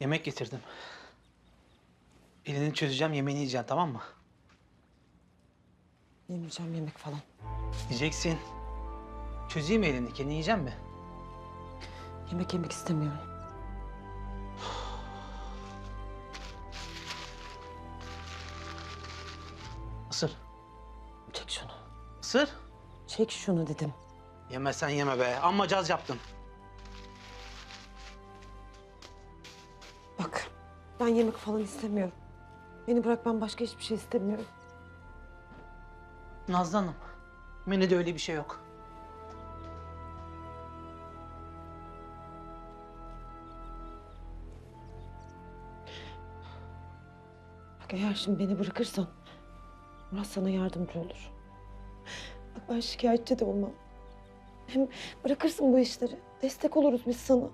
Yemek getirdim. Elini çözeceğim, yemeğini yiyeceksin tamam mı? Yemeyeceğim yemek falan. Yiyeceksin. Çözeyim elini, kendin yiyecek mi? Yemek yemek istemiyorum. Isır. Çek şunu. Isır. Çek şunu dedim. Yemezsen yeme be. Amma caz yaptın. Ben yemek falan istemiyorum. Beni bırak ben başka hiçbir şey istemiyorum. Nazlı Hanım, menüde öyle bir şey yok. Bak eğer şimdi beni bırakırsan Murat sana yardımcı olur. Bak ben şikayetçi de olmam. Hem bırakırsın bu işleri. Destek oluruz biz sana.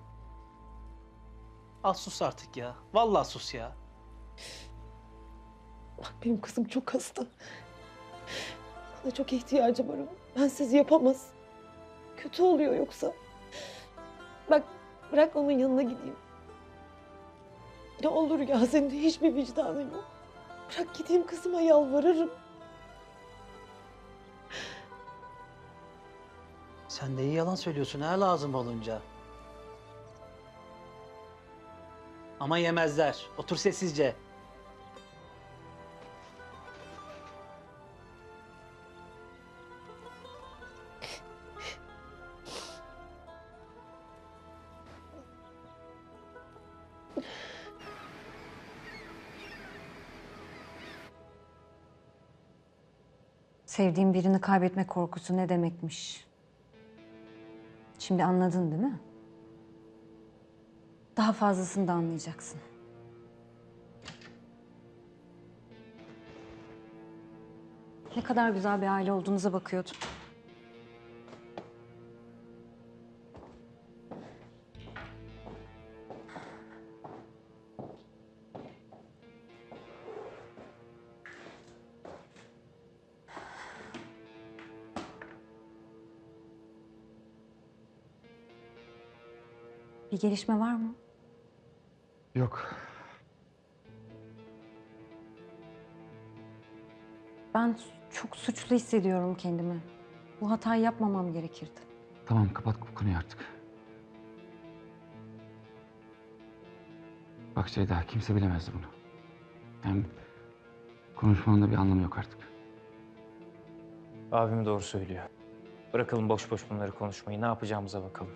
Al sus artık ya. Vallahi sus ya. Bak benim kızım çok hasta. Sana çok ihtiyacı var onun. Bensiz yapamaz. Kötü oluyor yoksa. Bak bırak onun yanına gideyim. Ne olur ya senin de hiçbir vicdanın yok. Bırak gideyim kızıma yalvarırım. Sen de iyi yalan söylüyorsun ha lazım olunca. Ama yemezler. Otur sessizce. Sevdiğin birini kaybetme korkusu ne demekmiş? Şimdi anladın değil mi? Daha fazlasını da anlayacaksın. Ne kadar güzel bir aile olduğunuza bakıyordum. Bir gelişme var mı? Yok. Ben çok suçlu hissediyorum kendimi. Bu hatayı yapmamam gerekirdi. Tamam kapat bu konuyu artık. Bak Ceyda kimse bilemezdi bunu. Hem konuşmanın da bir anlamı yok artık. Abim doğru söylüyor. Bırakalım boş boş bunları konuşmayı. Ne yapacağımıza bakalım.